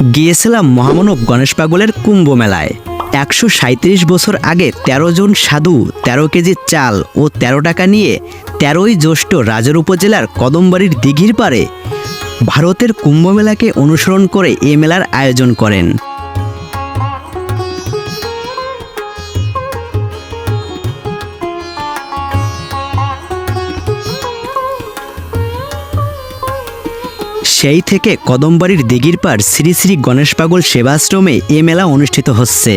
গিয়েছিলাম মহামানব গণেশ পাগলের কুম্ভ মেলায় একশো সাঁত্রিশ বছর আগে ১৩ জন সাধু ১৩ কেজি চাল ও ১৩ টাকা নিয়ে তেরোই জ্যৈষ্ঠ রাজার উপজেলার কদমবাড়ির দিঘির পারে ভারতের কুম্ভ মেলাকে অনুসরণ করে এ মেলার আয়োজন করেন। সেই থেকে কদমবাড়ির দিঘির পার শ্রী শ্রী গণেশ পাগল সেবাশ্রমে এ মেলা অনুষ্ঠিত হচ্ছে।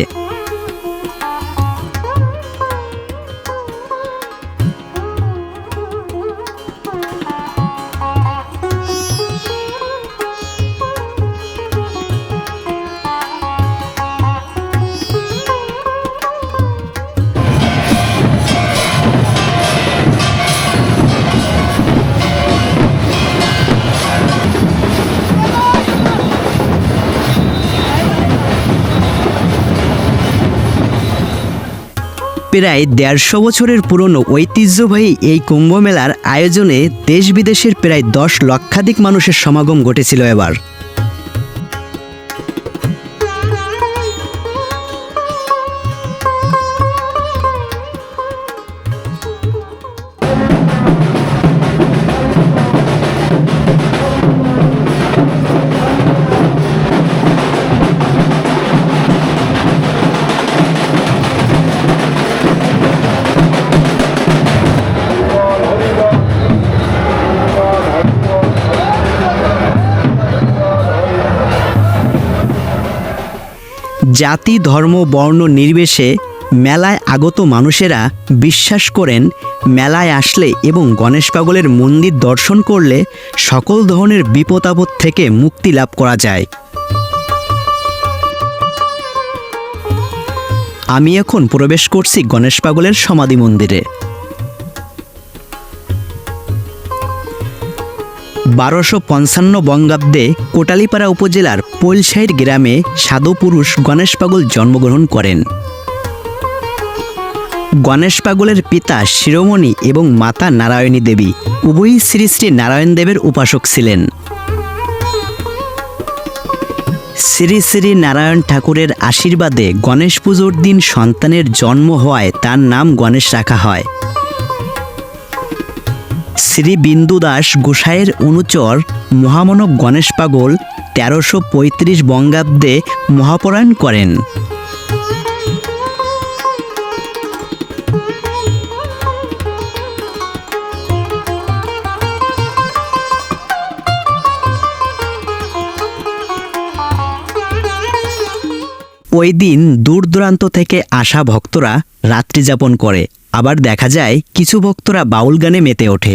প্রায় দেড়শো বছরের পুরনো ঐতিহ্যবাহী এই কুম্ভ মেলার আয়োজনে দেশ বিদেশের প্রায় দশ লক্ষাধিক মানুষের সমাগম ঘটেছিল এবার। জাতি, ধর্ম, বর্ণ নির্বিশে মেলায় আগত মানুষেরা বিশ্বাস করেন, মেলায় আসলে এবং গণেশ পাগলের মন্দির দর্শন করলে সকল ধরনের বিপদ আপদ থেকে মুক্তি লাভ করা যায়। আমি এখন প্রবেশ করছি গণেশ পাগলের সমাধি মন্দিরে। বারোশো পঞ্চান্ন বঙ্গাব্দে কোটালীপাড়া উপজেলার পৈলসাইর গ্রামে সাধু পুরুষ গণেশ পাগল জন্মগ্রহণ করেন। গণেশ পাগলের পিতা শিরোমণি এবং মাতা নারায়ণী দেবী উভয়ই শ্রী শ্রী নারায়ণ দেবের উপাসক ছিলেন। শ্রী শ্রী নারায়ণ ঠাকুরের আশীর্বাদে গণেশ পুজোর দিন সন্তানের জন্ম হওয়ায় তার নাম গণেশ রাখা হয়। শ্রী বিন্দু দাস গোসাইয়ের অনুচর মহামানব গণেশ পাগল তেরোশো পঁয়ত্রিশ বঙ্গাব্দে মহাপরায়ণ করেন। ওই দিন দূর দূরান্ত থেকে আসা ভক্তরা রাত্রি যাপন করে। আবার দেখা যায় কিছু ভক্তরা বাউল গানে মেতে ওঠে।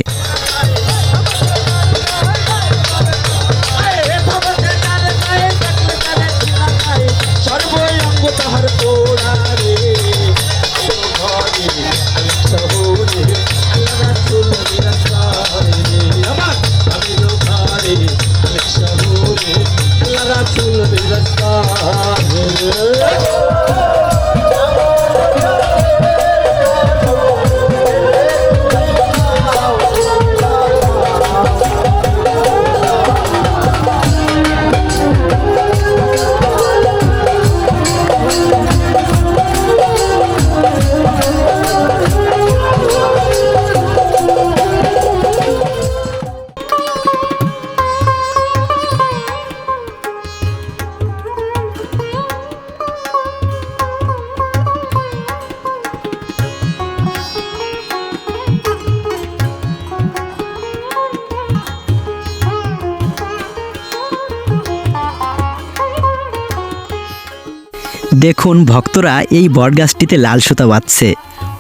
দেখুন, ভক্তরা এই বটগাছটিতে লাল সুতা বাঁধছে।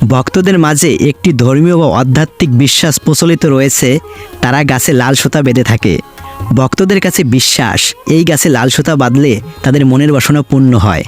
ভক্তদের মাঝে একটি ধর্মীয় বা আধ্যাত্মিক বিশ্বাস প্রচলিত রয়েছে, তারা গাছে লাল সুতা বেঁধে থাকে। ভক্তদের কাছে বিশ্বাস, এই গাছে লাল সুতা বাঁধলে তাদের মনের বাসনা পূর্ণ হয়।